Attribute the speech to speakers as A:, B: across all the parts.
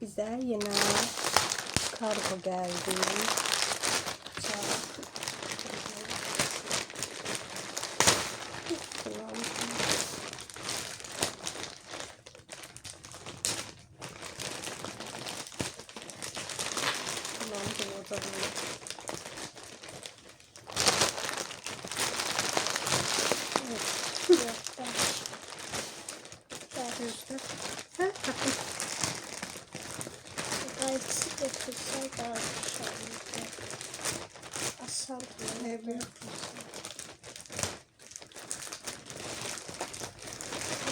A: Bize yine kargo geldi. Tamam. Tamam, bu da böyle.
B: Yok ben.
A: Göster. Ha,
B: Gayet götürsen daha olurdu. Asal
A: Evet.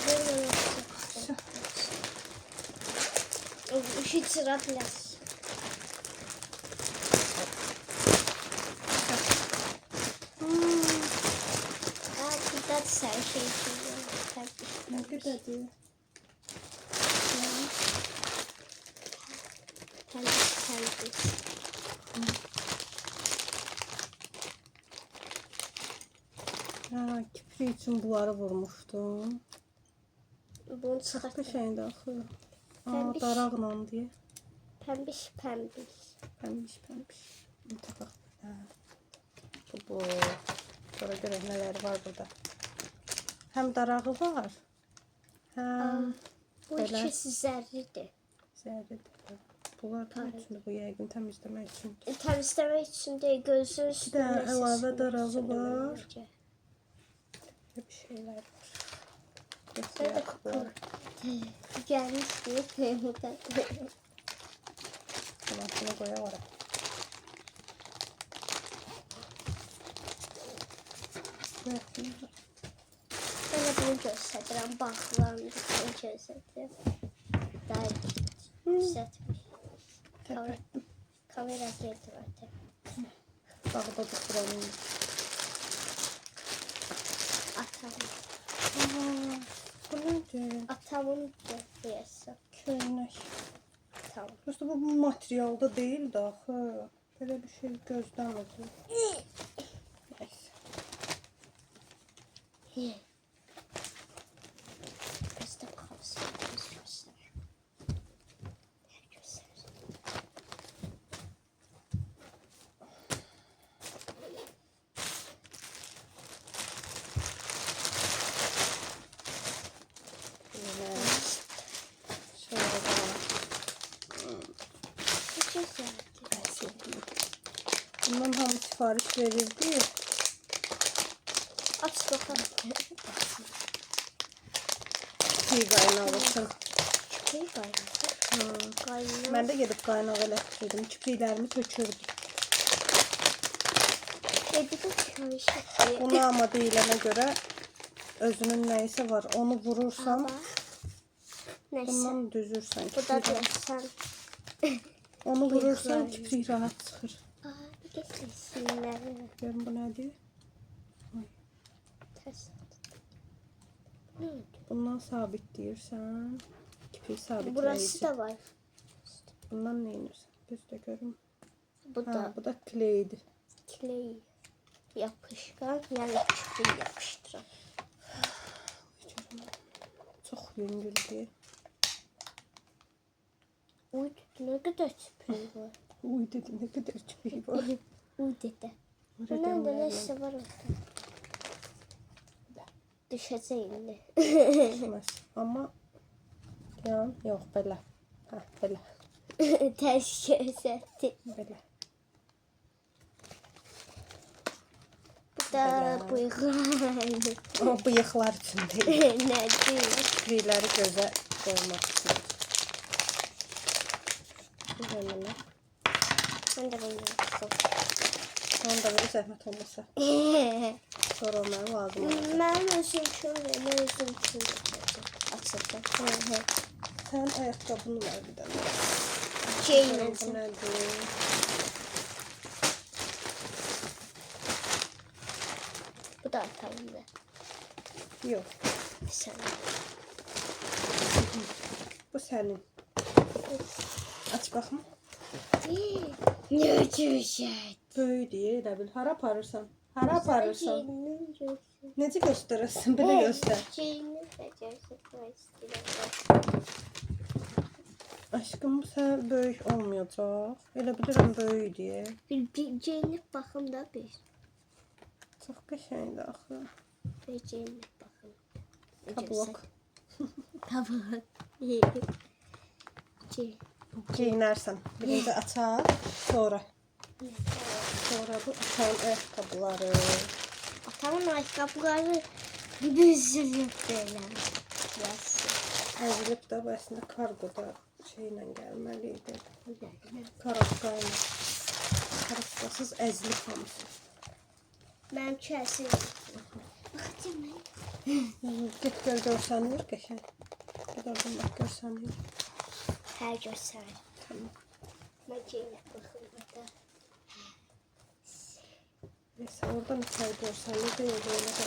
B: Böyle yapacağız. O işi sıra biraz.
A: Hmm,
B: Aa, bir de şey. Kendisi kendisi.
A: Ha, kipri için bunları vurmuştum.
B: Bunu
A: Çok
B: çıkartın.
A: peşeydi axı. Aa,
B: Pembiş.
A: daraqla diye.
B: Pembiş pembiş.
A: Pembiş pembiş. Tabaq. Ha. Bu bu. Sonra görək nələr var burada. Həm darağı var. Həm
B: Bu
A: Böyle.
B: ikisi zərridir.
A: zərridir. Bunlar da
B: Tarih.
A: üçün bu yəqin təmizləmək üçün.
B: E, Təmizləmək üçün deyil, gözün üstünə.
A: də əlavə darağı var. Bir şeylər var. Qoyaq ora. Bırakın.
B: Ben de bunu. Bakılan bir şey göstereceğim. Daha göstermiş. Kamera, kamera geldi zaten.
A: Bağda duralım.
B: Atamın,
A: Aa, bu nədir?
B: atamın gösterisi.
A: Köynək.
B: Tamam.
A: Prosta bu, bu materialda değil de axı. Belə bir şey gözləmirdim. Nəysə.
B: Göster Güzel.
A: Ben sevdim. Bundan hamı sifariş verildi.
B: Aç bakalım. Galiba.
A: Hı.
B: Galiba.
A: Mən də gedib qaynaq elətdirdim. Kipriklərimi tökürdüm.
B: Dedim karışık.
A: Bunu ama deyilənə görə özünün nəyisə var. Onu vurursan,
B: Ama neyse.
A: bundan düzürsən.
B: Bu da sen.
A: Onu vurursan kiprik rahat çıxır.
B: Aa bir getirsinler.
A: Görün bu nədir?
B: Ters. Ne?
A: Bundan sabitləyirsən. Kiprik sabitləyici.
B: Burası da var.
A: Bundan nə edirsən? Gözdə görüm.
B: Bu
A: Ha,
B: da
A: bu da kleydir.
B: clay yapışkan. Yani küçük yapıştıran.
A: Çox yüngüldür.
B: Uy ne kadar süpürü var.
A: Uy dedi, nə qədər kiprik var.
B: Uy dedi. Bu
A: Orada
B: nerede
A: demlərlə
B: neyse var orada. Düşeceğim de.
A: düşməz. Amma yan, yox, belə. Hə, belə,
B: Ters gösterdi.
A: belə.
B: Bu da bıyıklar.
A: O bıyıqlar üçün deyil.
B: ne diyor?
A: Kiprikləri gözə qoymaq üçün. Mənə.
B: Ben de bunu yaptım.
A: Onu da belə zəhmət olmasa. Sonra o mənə lazım olur.
B: Ben özüm için ve ne özüm için açıldı.
A: Sən ayaqqabını ver bir dənə. Bu
B: Şeyinizin.
A: nədir?
B: Bu da atamdı.
A: Yox,
B: Sen.
A: bu sənin. Aç baxım.
B: Ne güzel.
A: Böyüdür, elə bil. Hara aparırsan? Hara aparırsan? Necə göstərəsən? Belə göstər.
B: Göstermek istiyorum.
A: Aşk Aşkım sen böyük olmayacaq. Elə bilirəm böyük diye.
B: Bir, bir geyinip bakım da bir.
A: Çox qəşəngdir axı.
B: Bir geyinip bakım.
A: Tablok.
B: Tabak. Şey.
A: Geyinərsən. Birinci açar, sonra. Sonra bu atan ayaqqabıları.
B: Atamın ayakkabıları bir sürü böyle. Yes.
A: Də bu əslində kargoda idi. Karabka ilə. Karabkasız əzilib hamısı.
B: Ben kesin. Bakacağım ben.
A: Get gör görsənir qəşəng. Get oradan bax görsənir.
B: Her göster.
A: Tamam.
B: Ben geyinip bakım da.
A: Neyse oradan içeri görsənir deyil öyle de.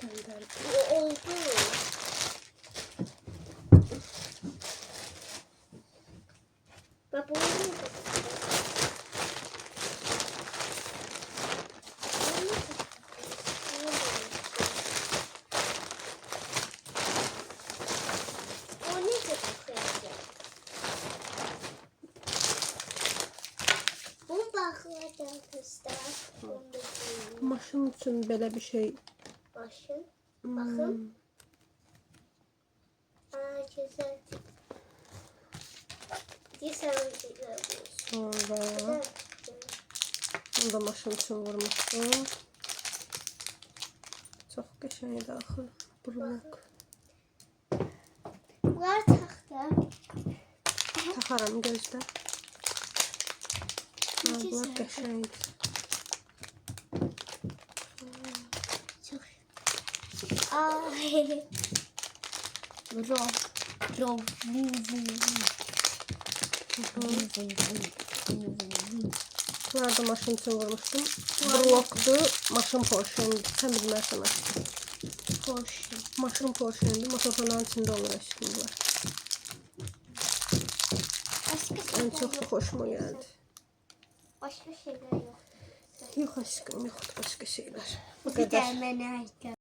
A: Göndərdim.
B: Bu oldu. Bak bu oldu. O ne kadar Bunu bakacağım kızlar. Bunu da giyeyim.
A: Maşın üçün belə bir şey.
B: Başın.
A: Hmm,
B: Bakın. Aa. Güzel güzel.
A: Sonra
B: Güzel.
A: bunu da maşın üçün vurmuşdum. Çox qəşəngdir axı. Burluk.
B: Bunlar taxta.
A: Taxaram gözdə.
B: Çok. Ay. Ro. Ro.
A: Bunlar da maşın üçün vurmuşdum. Burlokdur, maşın porşenudur. Sən bilmərsən aşkım.
B: Hoş.
A: Maşın porşenudur, motofonların içində olur aşkım bunlar.
B: Başka
A: Ən
B: şeyler
A: çox da
B: yok.
A: xoşuma gəldi.
B: Başka şeyler yok.
A: Yox aşkım, yoxdur başqa şeylər. Bu
B: Bir de bana ayakkabı.